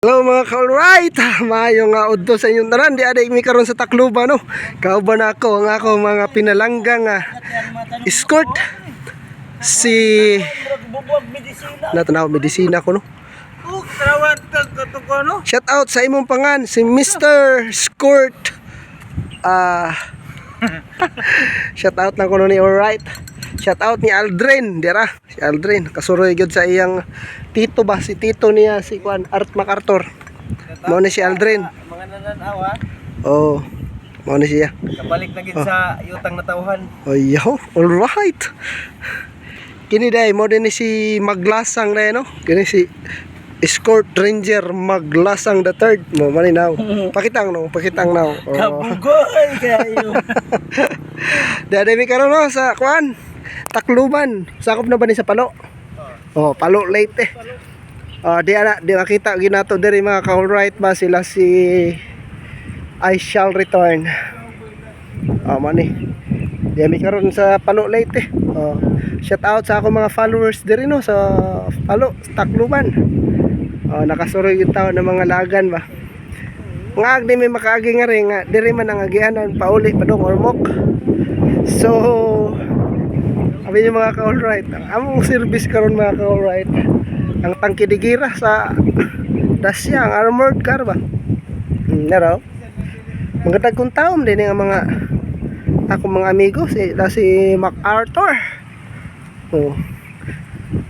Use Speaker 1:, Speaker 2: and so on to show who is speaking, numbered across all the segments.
Speaker 1: Hello mga ka-alright, maayo nga udto sa inyong tanan, di aday mi karon sa Tacloban no. Kauban ako ang ako mga pinalanggang nga escort si natanaw medisina ko no. Shout out sa imong pangan si Mr. Escort. Ah Shout out lang ko no ni alright. Shout out ni Aldrin, dira. Si Aldrin kasuroy gyud sa iyang tito ba si tito niya si Juan Art MacArthur. Mao ni si Aldrin.
Speaker 2: Mga nananaw ha.
Speaker 1: Oh, mao ni siya.
Speaker 2: Kabalik na gid sa yutang na tawhan.
Speaker 1: Ayaw, alright. Kini day mo din ni si Maglasang day no. Kini si Escort Ranger Maglasang the third mo maninaw. Pakitang no, pakitang now. Oh.
Speaker 2: Kabugoy kayo.
Speaker 1: Dada mi karon no sa kuan. Takluban. Sakop na ba ni sa palo? Oh, palo late eh. Oh, di ana di makita ginato diri mga ka-alright ba sila si I shall return. Oh, mani. Di mi karon sa palo late eh. Oh, shout out sa ako mga followers diri no sa palo Takluban. Oh, nakasuroy yung tao ng mga lagan ba. Nga agdi may makaagi nga rin nga diri man ang agianan pauli padong ormok. So Sabi niyo mga ka-alright, ang among service karon mga ka-alright, ang tangke de gira sa Dacia, ang armored car ba? Hmm, naro. Mga tagkong taom din ang mga ako mga amigo si si MacArthur. Oh.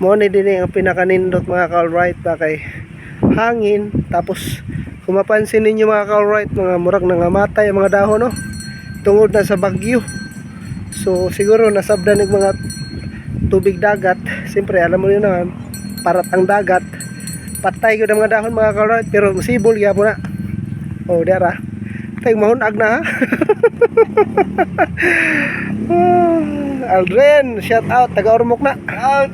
Speaker 1: Mo ni din ang pinakanindot mga ka-alright ba kay hangin tapos kung mapansin ninyo mga ka-alright mga murag nangamatay ang mga dahon no tungod na sa bagyo So siguro nasabdan ng mga tubig dagat. Siyempre alam mo yun naman, parat ang dagat. Patay ko ng mga dahon mga kalorot pero sibol ya mo na. Oh, dara. Tay mahunag na ha. Aldren, shout out taga Ormoc na. Out.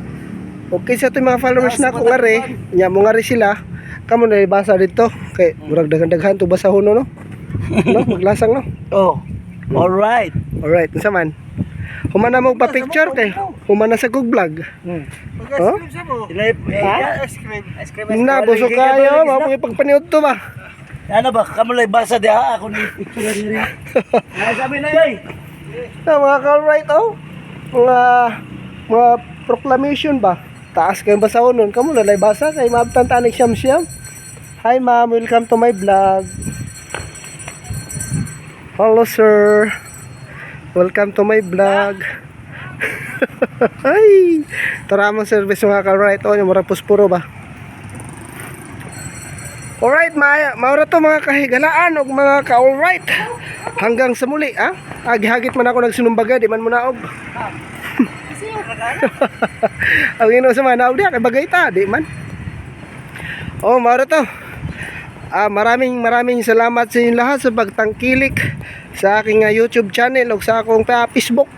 Speaker 1: Okay sa ito mga followers na kung ngari, nya mo ngari sila. Kamo na basa dito kay murag daghan-daghan to basahon no. No, maglasang no.
Speaker 2: Oh. All right.
Speaker 1: Alright, unsa man? Humana mo pa picture kay humana sa kog vlog. Oh?
Speaker 2: Ha? Ice cream. Ice cream.
Speaker 1: Na busog kayo, mao mo pagpaniud to ba?
Speaker 2: Ano ba? Kamulay basa di ha? Ako ni picture diri. Ay sabi na yoy.
Speaker 1: Na mga ka-alright oh. Mga mga proclamation ba? Taas kayong basahon nun. Kamu lalay basa kay maabtan tanik siyam siyam. Hi ma'am, welcome to my vlog. Hello sir. Welcome to my vlog. Ay, tara mo service mga ka-right. O, yung murag puspuro ba? Alright, maya, maura to mga kahigalaan o mga ka-alright. Hanggang sa muli, ah. Agihagit man ako nagsinumbaga, di man mo naog. Ang ino sa mga naog diya, kay bagay ta, di man. Oh, maura to. Ah, maraming maraming salamat sa inyong lahat sa pagtangkilik sa aking ah, YouTube channel o sa akong pa- Facebook.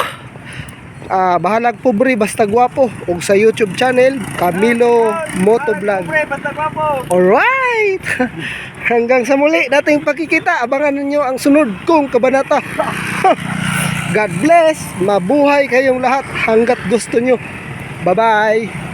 Speaker 1: Ah, bahalag pobre basta gwapo o sa YouTube channel Camilo Motovlog.
Speaker 2: Basta gwapo.
Speaker 1: Alright! Hanggang sa muli dating pagkikita, abangan ninyo ang sunod kong kabanata. God bless! Mabuhay kayong lahat hanggat gusto nyo. Bye-bye!